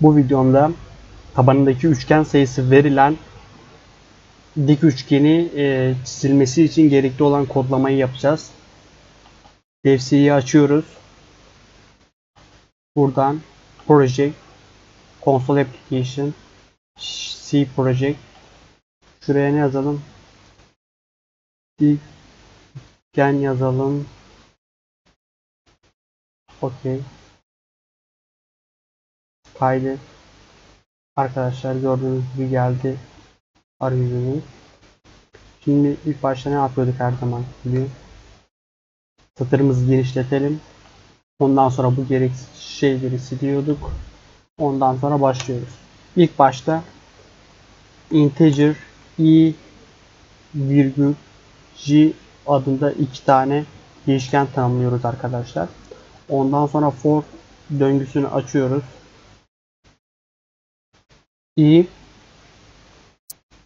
Bu videomda tabanındaki üçgen sayısı verilen dik üçgeni e, çizilmesi için gerekli olan kodlamayı yapacağız. DFC'yi açıyoruz. Buradan Project, Console Application, C Project. Şuraya ne yazalım? Dikgen yazalım. Okey. Kaydet. Arkadaşlar gördüğünüz gibi geldi arayüzümüz. Şimdi ilk başta ne yapıyorduk her zaman gibi. Satırımızı genişletelim. Ondan sonra bu gereksiz şeyleri siliyorduk. Ondan sonra başlıyoruz. İlk başta integer i virgül j adında iki tane değişken tanımlıyoruz arkadaşlar. Ondan sonra for döngüsünü açıyoruz. İ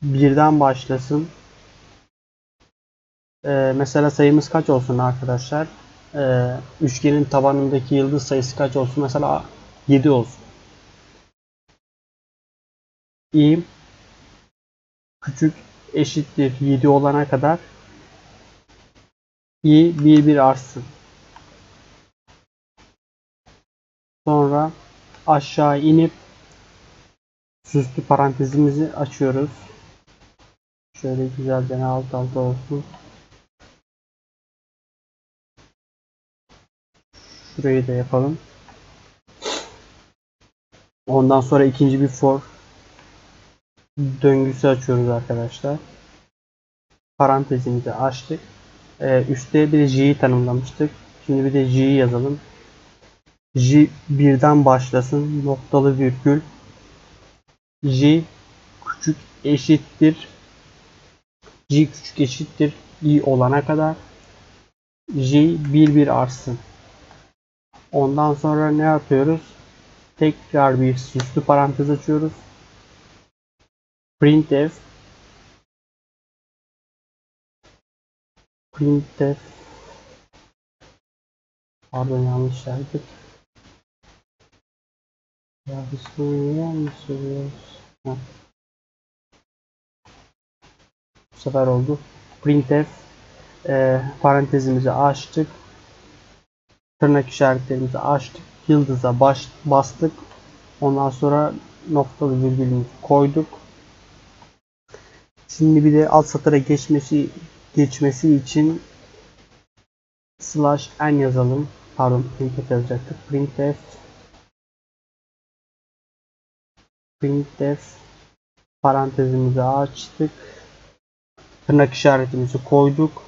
birden başlasın. Ee, mesela sayımız kaç olsun arkadaşlar? Ee, üçgenin tabanındaki yıldız sayısı kaç olsun? Mesela 7 olsun. i küçük eşittir 7 olana kadar i 1 1 artsın. Sonra aşağı inip süslü parantezimizi açıyoruz. Şöyle güzelce alt alta olsun. Şurayı da yapalım. Ondan sonra ikinci bir for döngüsü açıyoruz arkadaşlar. Parantezimizi açtık. Ee, üstte bir j'yi tanımlamıştık. Şimdi bir de j'yi yazalım. j birden başlasın. Noktalı virgül. J küçük eşittir j küçük eşittir i olana kadar j 1 1 artsın. Ondan sonra ne yapıyoruz? Tekrar bir süslü parantez açıyoruz. printf printf pardon yanlış yazdık. Ya biz bunu söylüyoruz. Heh. Bu sefer oldu. printf e, parantezimizi açtık. Tırnak işaretlerimizi açtık. Yıldıza baş, bastık. Ondan sonra noktalı virgülümüzü koyduk. Şimdi bir de alt satıra geçmesi geçmesi için slash n yazalım. Pardon printf yazacaktık. printf printf parantezimizi açtık. Tırnak işaretimizi koyduk.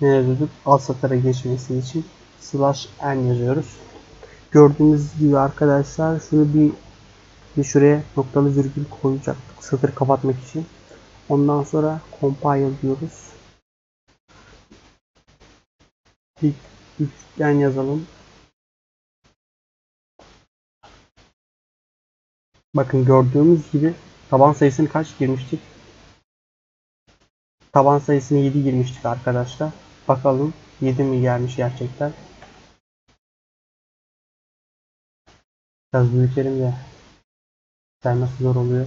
Ne yazıyorduk? Alt satıra geçmesi için slash n yazıyoruz. Gördüğünüz gibi arkadaşlar şunu bir bir şuraya noktalı virgül koyacaktık satır kapatmak için. Ondan sonra compile diyoruz. Bir üçgen yazalım. Bakın gördüğümüz gibi taban sayısını kaç girmiştik? Taban sayısını 7 girmiştik arkadaşlar. Bakalım 7 mi gelmiş gerçekten? Biraz büyütelim de sayması zor oluyor.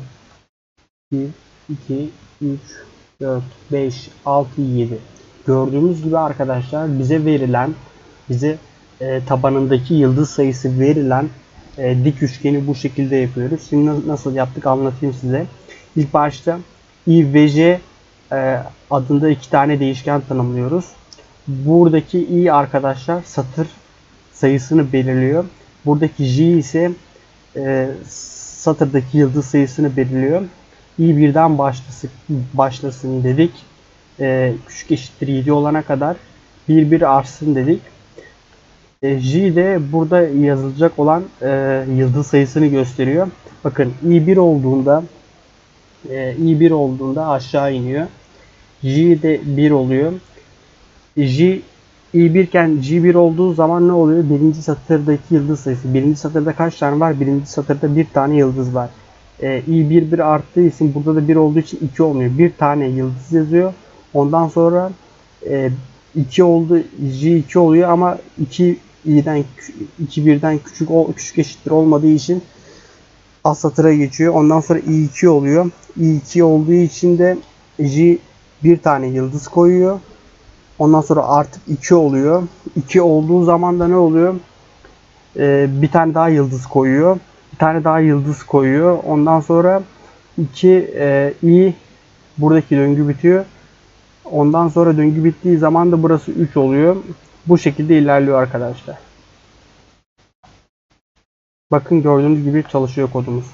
1, 2, 3, 4, 5, 6, 7. Gördüğümüz gibi arkadaşlar bize verilen, bize e, tabanındaki yıldız sayısı verilen e, dik üçgeni bu şekilde yapıyoruz. Şimdi nasıl yaptık anlatayım size. İlk başta i ve j e, adında iki tane değişken tanımlıyoruz. Buradaki i arkadaşlar satır sayısını belirliyor. Buradaki j ise e, satırdaki yıldız sayısını belirliyor. i birden başlasın, başlasın dedik. E, küçük eşittir 7 olana kadar 1 1 artsın dedik. E, j de burada yazılacak olan e, yıldız sayısını gösteriyor. Bakın i1 olduğunda e, i1 olduğunda aşağı iniyor. J de 1 oluyor. J i1 iken G1 olduğu zaman ne oluyor? Birinci satırdaki yıldız sayısı. Birinci satırda kaç tane var? Birinci satırda bir tane yıldız var. E, i1 1 arttığı için burada da 1 olduğu için 2 olmuyor. Bir tane yıldız yazıyor. Ondan sonra e, 2 oldu. J2 oluyor ama 2 i'den 2 birden küçük o küçük eşittir olmadığı için alt satıra geçiyor. Ondan sonra i2 oluyor. i2 olduğu için de J bir tane yıldız koyuyor. Ondan sonra artık 2 oluyor. 2 olduğu zaman da ne oluyor? Ee, bir tane daha yıldız koyuyor. Bir tane daha yıldız koyuyor. Ondan sonra 2 e, i buradaki döngü bitiyor. Ondan sonra döngü bittiği zaman da burası 3 oluyor. Bu şekilde ilerliyor arkadaşlar. Bakın gördüğünüz gibi çalışıyor kodumuz.